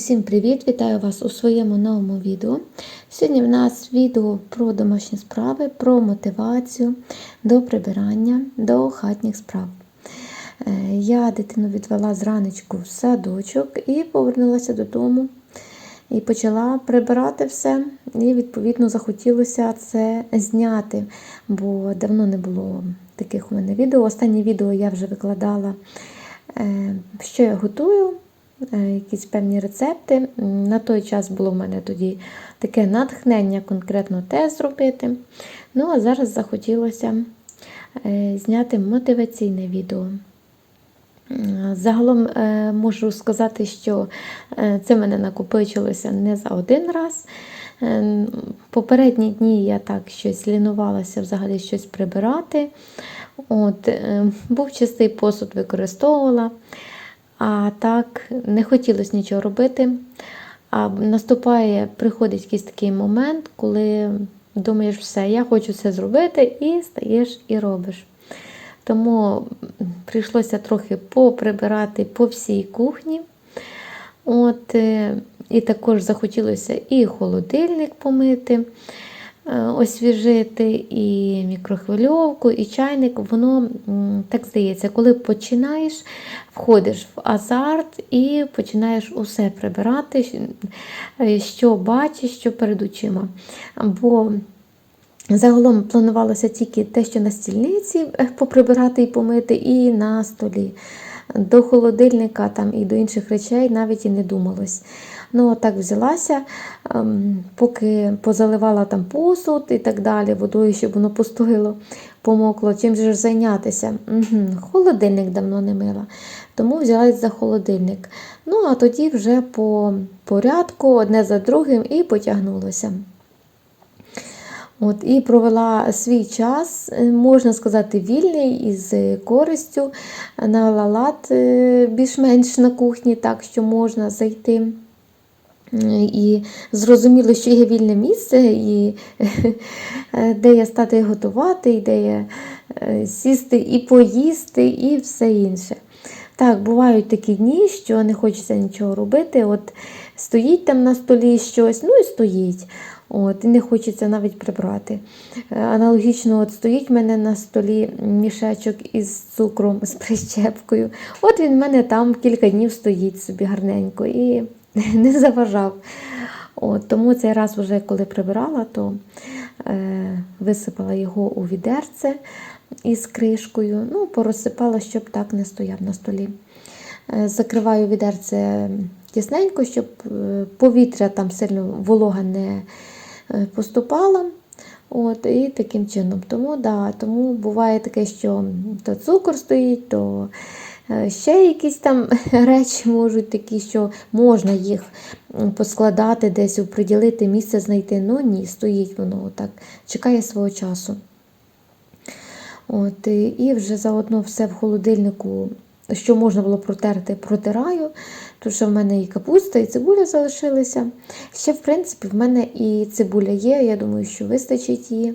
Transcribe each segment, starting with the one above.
Усім привіт! Вітаю вас у своєму новому відео. Сьогодні в нас відео про домашні справи, про мотивацію до прибирання, до хатніх справ. Е, Я дитину відвела зранечку в садочок і повернулася додому. І почала прибирати все, і, відповідно, захотілося це зняти, бо давно не було таких у мене відео. Останнє відео я вже викладала, е, що я готую, якісь певні рецепти. На той час було в мене тоді таке натхнення конкретно те зробити. Ну, а зараз захотілося е, зняти мотиваційне відео. Загалом е, можу сказати, що е, це мене накопичилося не за один раз. Е, Попередні дні я так щось лінувалася взагалі щось прибирати. От, е, Був чистий посуд, використовувала, а так не хотілося нічого робити. А наступає, приходить якийсь такий момент, коли думаєш, все, я хочу це зробити, і стаєш і робиш. Тому прийшлося трохи поприбирати по всій кухні. От, е, І також захотілося і холодильник помити, освіжити, і мікрохвильовку, і чайник. Воно так здається, коли починаєш, входиш в азарт і починаєш усе прибирати, е, що бачиш, що перед очима. Бо Загалом планувалося тільки те, що на стільниці е, поприбирати і помити, і на столі. До холодильника там, і до інших речей навіть і не думалось. Ну, так взялася, поки позаливала там посуд і так далі, водою, щоб воно постоїло, помокло. Чим же ж зайнятися? Угу. Холодильник давно не мила. Тому взялась за холодильник. Ну, а тоді вже по порядку, одне за другим, і потягнулося. От, І провела свій час, е, можна сказати, вільний із користю, навела лад е, більш-менш на кухні, так що можна зайти. І зрозуміло, що є вільне місце, і де я стати готувати, і де я е, сісти і поїсти, і все інше. Так, бувають такі дні, що не хочеться нічого робити. От стоїть там на столі щось, ну і стоїть. От, І не хочеться навіть прибрати. Аналогічно, от стоїть в мене на столі мішечок із цукром, з прищепкою. От він в мене там кілька днів стоїть собі гарненько і не заважав. От, Тому цей раз, вже коли прибирала, то е, висипала його у відерце із кришкою. Ну, порозсипала, щоб так не стояв на столі. Е, закриваю відерце тісненько, щоб е, повітря там сильно волога не е, поступала. От, І таким чином. Тому да, тому буває таке, що то цукор стоїть, то ще якісь там речі можуть такі, що можна їх поскладати, десь приділити місце знайти. Ну ні, стоїть воно отак, чекає свого часу. От, І вже заодно все в холодильнику, що можна було протерти, протираю. Тому що в мене і капуста, і цибуля залишилися. Ще, в принципі, в мене і цибуля є, я думаю, що вистачить її.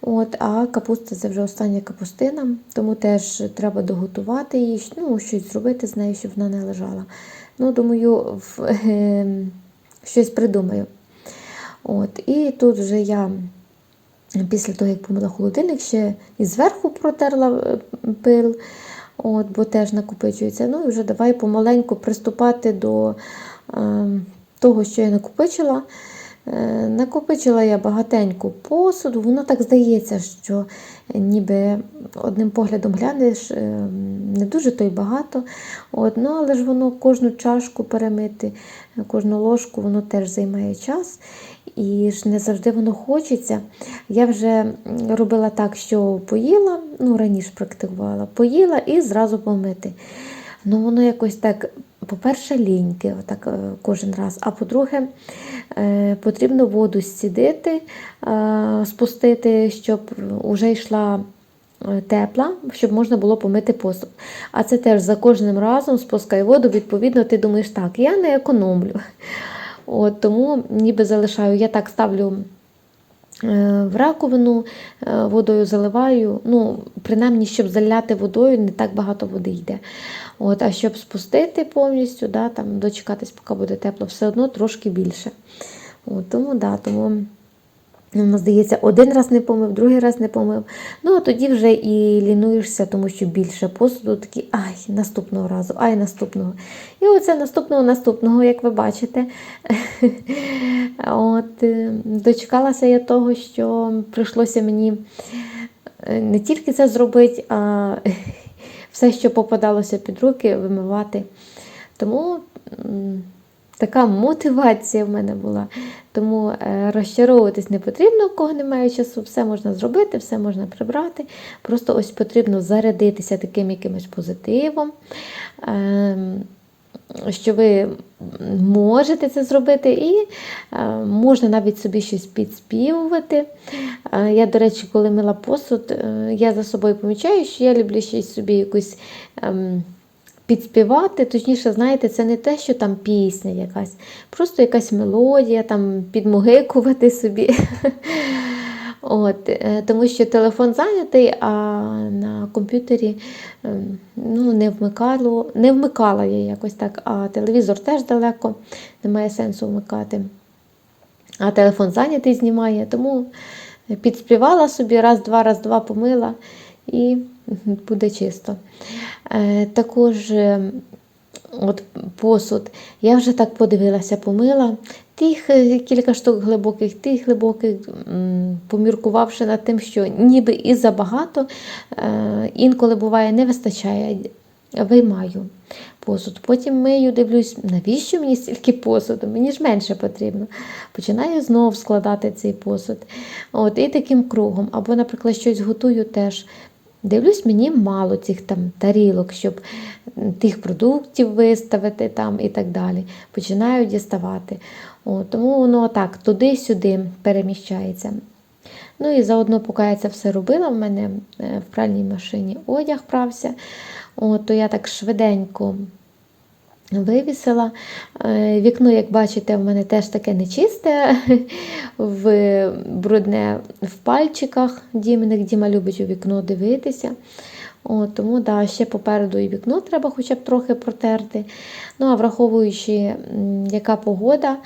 От, А капуста це вже остання капустина, тому теж треба доготувати її, ну, щось зробити з нею, щоб вона не лежала. Ну, думаю, в, е, щось придумаю. От, І тут вже я після того, як помила холодильник, ще і зверху протерла пил, от, бо теж накопичується. Ну і вже давай помаленьку приступати до е, того, що я накопичила. Е, накопичила я багатеньку посуду, воно так здається, що ніби одним поглядом глянеш, е, не дуже то й багато. От, ну, Але ж воно кожну чашку перемити, кожну ложку воно теж займає час. І ж не завжди воно хочеться. Я вже робила так, що поїла, ну раніше практикувала, поїла і зразу помити. Ну, воно якось так, по-перше, ліньки, отак е, кожен раз. А по-друге, е, потрібно воду зцідити, е, спустити, щоб вже йшла тепла, щоб можна було помити посуд. А це теж за кожним разом спускай воду, відповідно, ти думаєш, так, я не економлю. От, Тому ніби залишаю. Я так ставлю В раковину е, водою заливаю, ну, принаймні, щоб заляти водою, не так багато води йде. От, а щоб спустити повністю, да, там, дочекатись, поки буде тепло, все одно трошки більше. От, тому, да, тому, ну, здається, один раз не помив, другий раз не помив. Ну, а тоді вже і лінуєшся, тому що більше посуду, такий, ай, наступного разу, ай, наступного. І оце наступного, наступного, як ви бачите. От, е, дочекалася я того, що прийшлося мені е, не тільки це зробити, а все, що попадалося під руки, вимивати. Тому така мотивація в мене була. Тому е, розчаровуватись не потрібно, у кого немає часу, все можна зробити, все можна прибрати. Просто ось потрібно зарядитися таким якимось позитивом. Ем, що ви можете це зробити, і е, можна навіть собі щось підспівувати. Е, Я, до речі, коли мила посуд, я за собою помічаю, що я люблю щось собі якусь ем, підспівати. Точніше, знаєте, це не те, що там пісня якась, просто якась мелодія, там підмугикувати собі. От, е, тому що телефон зайнятий, а на комп'ютері ем, ну, не, вмикало, не вмикала я якось так, а телевізор теж далеко, немає сенсу вмикати. А телефон зайнятий знімає, тому підспівала собі, раз-два, раз-два помила і буде чисто. Е, Також е, от посуд. Я вже так подивилася, помила. Тих е, кілька штук глибоких, тих глибоких, поміркувавши над тим, що ніби і забагато, інколи буває, не вистачає, виймаю посуд. Потім мию, дивлюсь, навіщо мені стільки посуду? Мені ж менше потрібно. Починаю знову складати цей посуд. От, І таким кругом. Або, наприклад, щось готую теж. Дивлюсь, мені мало цих там тарілок, щоб тих продуктів виставити там і так далі. Починаю діставати. О, тому воно так туди-сюди переміщається. Ну і заодно, поки я це все робила, в мене е, в пральній машині одяг прався, О, то я так швиденько вивісила. Е, Вікно, як бачите, в мене теж таке нечисте, в брудне в пальчиках. Дімник Діма любить у вікно дивитися. О, тому да, ще попереду і вікно треба хоча б трохи протерти. Ну, а враховуючи, яка погода,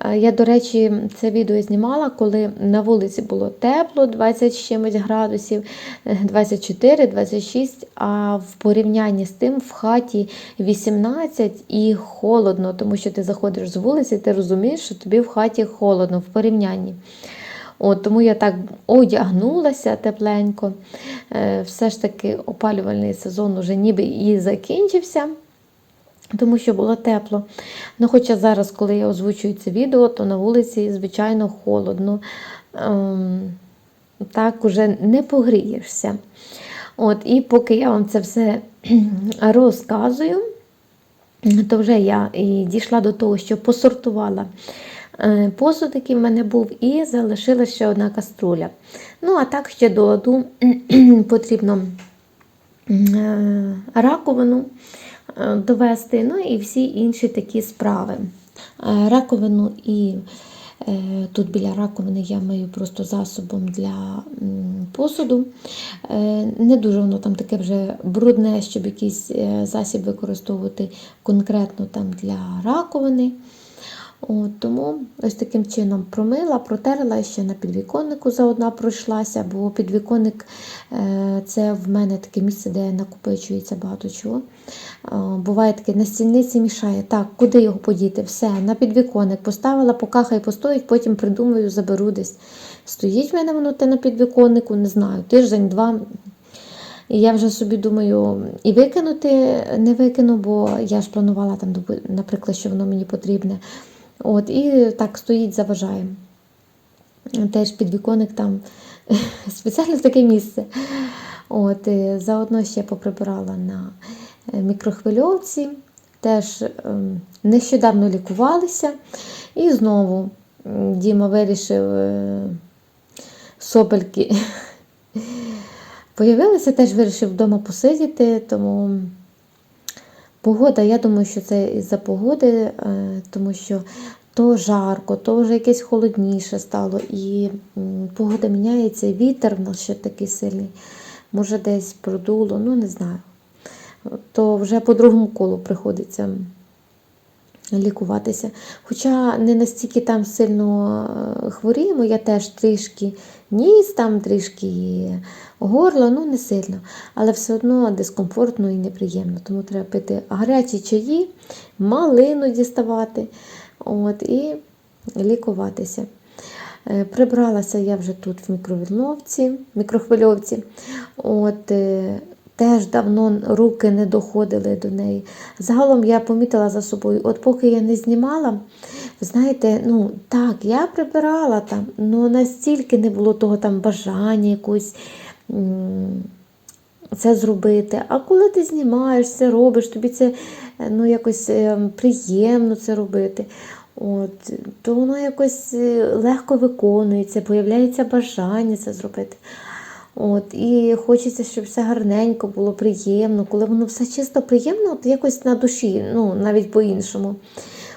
е, я, до речі, це відео знімала, коли на вулиці було тепло, 20 з чимось градусів, е, 24, 26, а в порівнянні з тим в хаті 18 і холодно, тому що ти заходиш з вулиці, ти розумієш, що тобі в хаті холодно в порівнянні. От, Тому я так одягнулася тепленько. Е, Все ж таки опалювальний сезон уже ніби і закінчився, тому що було тепло. Ну, Хоча зараз, коли я озвучую це відео, то на вулиці, звичайно, холодно. Ем, Так, уже не погрієшся. От, І поки я вам це все розказую, то вже я і дійшла до того, що посортувала посуд, який в мене був, і залишилася ще одна каструля. Ну, а так ще до ладу потрібно е, раковину е, довести, ну і всі інші такі справи. Е, Раковину і е, тут біля раковини я мию просто засобом для посуду. Е, Не дуже воно там таке вже брудне, щоб якийсь е, засіб використовувати конкретно там для раковини. От, тому ось таким чином промила, протерла ще на підвіконнику заодно пройшлася, бо підвіконник е, це в мене таке місце, де накопичується багато чого. Е, Буває таке на стільниці мішає. Так, куди його подіти? Все, на підвіконник поставила, поки хай постоїть, потім придумаю, заберу десь. Стоїть в мене воно те на підвіконнику, не знаю, тиждень-два. І я вже собі думаю, і викинути не викину, бо я ж планувала там, наприклад, що воно мені потрібне. От, І так стоїть, заважає. Теж підвіконник там спеціально таке місце. От, і Заодно ще поприбирала на е, мікрохвильовці. Теж ем, нещодавно лікувалися. І знову Діма вирішив е, сопельки. Появилися, теж вирішив вдома посидіти, тому Погода, я думаю, що це із-за погоди, е, тому що то жарко, то вже якесь холодніше стало, і погода міняється, і вітер в нас ще такий сильний. Може, десь продуло, ну не знаю. То вже по другому колу приходиться лікуватися. Хоча не настільки там сильно е, хворіємо, я теж трішки ніс, там трішки горло, ну не сильно. Але все одно дискомфортно і неприємно. Тому треба пити гарячі чаї, малину діставати от, і лікуватися. Е, Прибралася я вже тут в мікроволновці, мікрохвильовці. От, е, теж давно руки не доходили до неї. Загалом я помітила за собою, от поки я не знімала, знаєте, ну так, я прибирала там, але настільки не було того там бажання якось це зробити. А коли ти знімаєш, це робиш, тобі це ну, якось е, приємно це робити. От, то воно якось е, легко виконується, появляється бажання це зробити. От, і хочеться, щоб все гарненько було, приємно. Коли воно все чисто приємно, от якось на душі, ну, навіть по-іншому.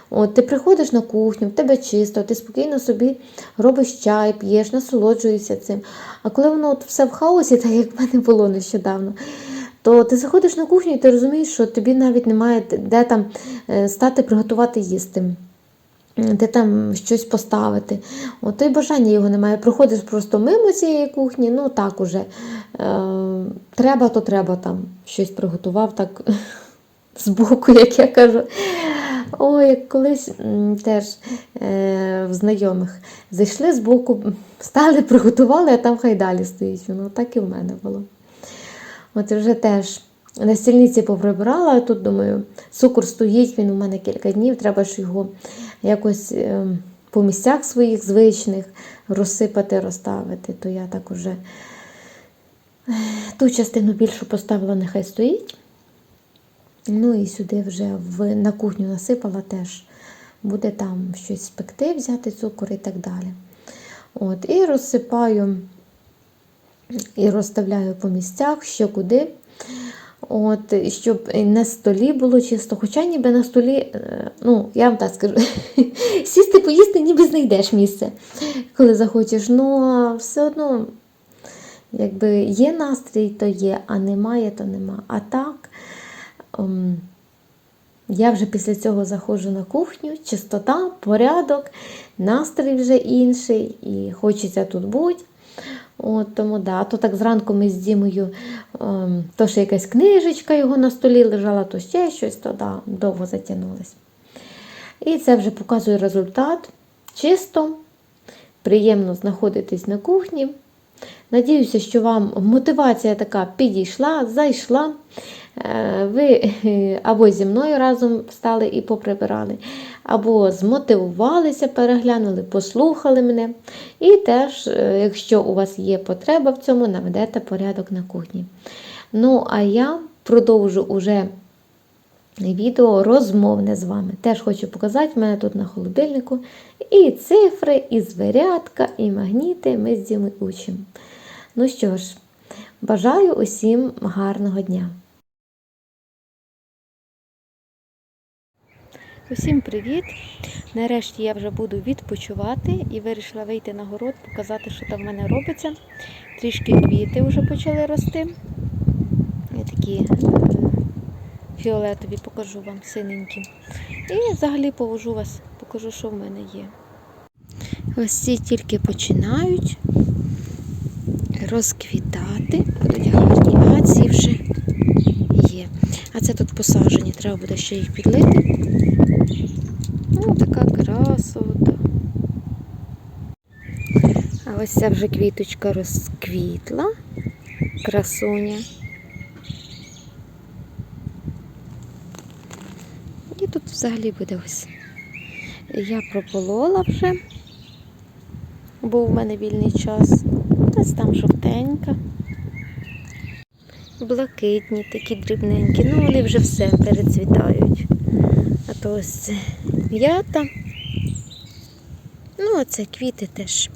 От, ти приходиш на кухню, в тебе чисто, ти спокійно собі робиш чай, п'єш, насолоджуєшся цим. А коли воно от все в хаосі, так як в мене було нещодавно, то ти заходиш на кухню і ти розумієш, що тобі навіть немає де там е, стати приготувати їсти де там щось поставити. От, й бажання його немає. Проходиш просто мимо цієї кухні, ну так уже. Е, треба, то треба там щось приготував так збоку, як я кажу. Ой, як колись теж е, в знайомих зайшли збоку, стали, приготували, а там хай далі стоїть. Воно так і в мене було. От вже теж на стільниці поприбирала, а тут думаю, цукор стоїть, він у мене кілька днів, треба ж його якось е, по місцях своїх звичних розсипати, розставити. То я так уже ту частину більшу поставила, нехай стоїть. Ну і сюди вже в, на кухню насипала теж. Буде там щось спекти, взяти цукор і так далі. От, І розсипаю і розставляю по місцях, що куди. От, щоб на столі було чисто, хоча ніби на столі, е, ну, я вам так скажу, сісти поїсти, ніби знайдеш місце, коли захочеш. Ну, все одно, якби є настрій, то є, а немає, то нема. А так, ем, я вже після цього заходжу на кухню, чистота, порядок, настрій вже інший, і хочеться тут бути. От, тому да, то так зранку ми з Дімою, ем, то ще якась книжечка його на столі лежала, то ще щось, то да, довго затягнулось. І це вже показує результат. Чисто, приємно знаходитись на кухні. Надіюся, що вам мотивація така підійшла, зайшла. Е, Ви е, або зі мною разом встали і поприбирали, або змотивувалися, переглянули, послухали мене. І теж, е, якщо у вас є потреба в цьому, наведете порядок на кухні. Ну, а я продовжу уже відео розмовне з вами. Теж хочу показати, в мене тут на холодильнику і цифри, і звірятка, і магніти. Ми з Дімою учимо. Ну що ж, бажаю усім гарного дня! Усім привіт! Нарешті я вже буду відпочивати і вирішила вийти на город, показати, що там в мене робиться. Трішки квіти вже почали рости. Я такі е, фіолетові покажу вам синенькі. І взагалі повожу вас, покажу, що в мене є. Ось ці тільки починають розквітати. Будуть гарні, а вже є. А це тут посаджені, треба буде ще їх підлити. Ну, така красота. А ось ця вже квіточка розквітла. Красуня. І тут взагалі буде ось. Я прополола вже, бо в мене вільний час. Ось там жовтенька. Блакитні, такі дрібненькі, ну вони вже все перецвітають. То ось це м'ята. Ну, оце квіти теж.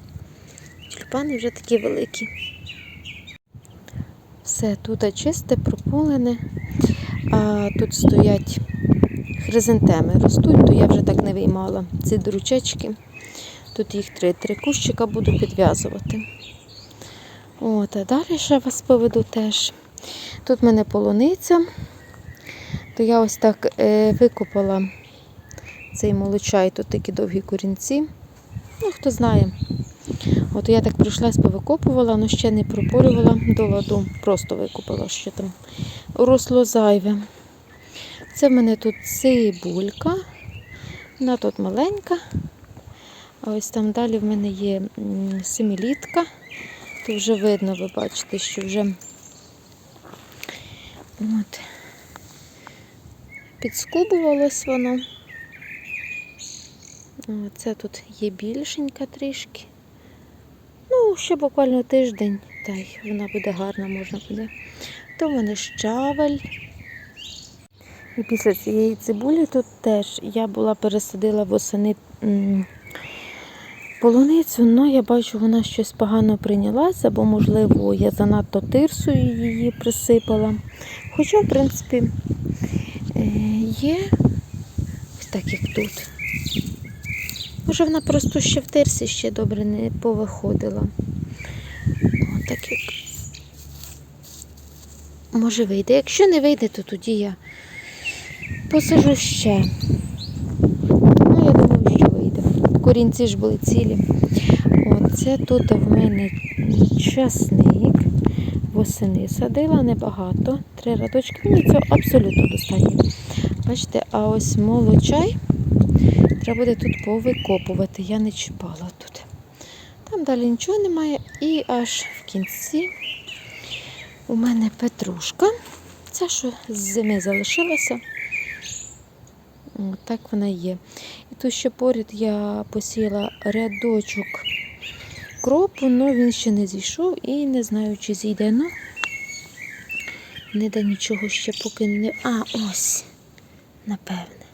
Тюльпани вже такі великі. Все тут чисте, прополене. А тут стоять хризантеми ростуть, то я вже так не виймала ці дручечки. Тут їх три, три кущика буду підв'язувати. От, а далі ще вас поведу теж. Тут в мене полуниця, то я ось так е, викопала цей молочай, тут такі довгі корінці. Ну, хто знає. От я так пройшлась, повикопувала, але ще не прополювала до ладу. Просто викопала, що там росло зайве. Це в мене тут цибулька. Вона тут маленька. А ось там далі в мене є семилітка. То вже видно, ви бачите, що вже от, підскубувалось воно. Це тут є більшенька трішки. Ну, ще буквально тиждень, та й вона буде гарна, можна буде. То в мене щавель. І після цієї цибулі тут теж я була пересадила восени полуницю, але я бачу, вона щось погано прийнялася, бо, можливо, я занадто тирсою її присипала. Хоча, в принципі, є ось так, як тут. Може, вона просто ще в тирсі ще добре не повиходила. О, так як. Може вийде. Якщо не вийде, то тоді я посажу ще. Ну, я думаю, що вийде. Корінці ж були цілі. Оце тут в мене часник. Восени садила небагато. Три радочки. Мені цього абсолютно достатньо. Бачите, а ось молочай треба буде тут повикопувати. Я не чіпала тут. Там далі нічого немає. І аж в кінці у мене петрушка. Це, що з зими залишилося. О, Так вона є. І тут ще поряд я посіяла рядочок кропу, але він ще не зійшов і не знаю, чи зійде. Ну, ніде нічого ще поки не. А, ось, напевне.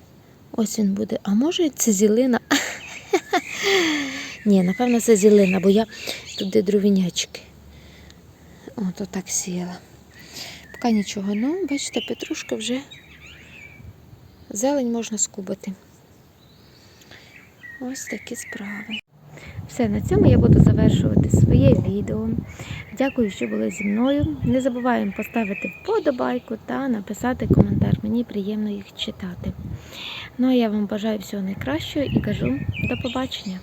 Ось він буде. А може це зілина? Ні, напевно, це зілина, бо я туди дровінячки. От отак сіяла. Поки нічого. Ну, бачите, петрушка вже зелень можна скубати. Ось такі справи. Все, на цьому я буду завершувати своє відео. Дякую, що були зі мною. Не забуваємо поставити вподобайку та написати коментар. Мені приємно їх читати. Ну а я вам бажаю всього найкращого і кажу до побачення.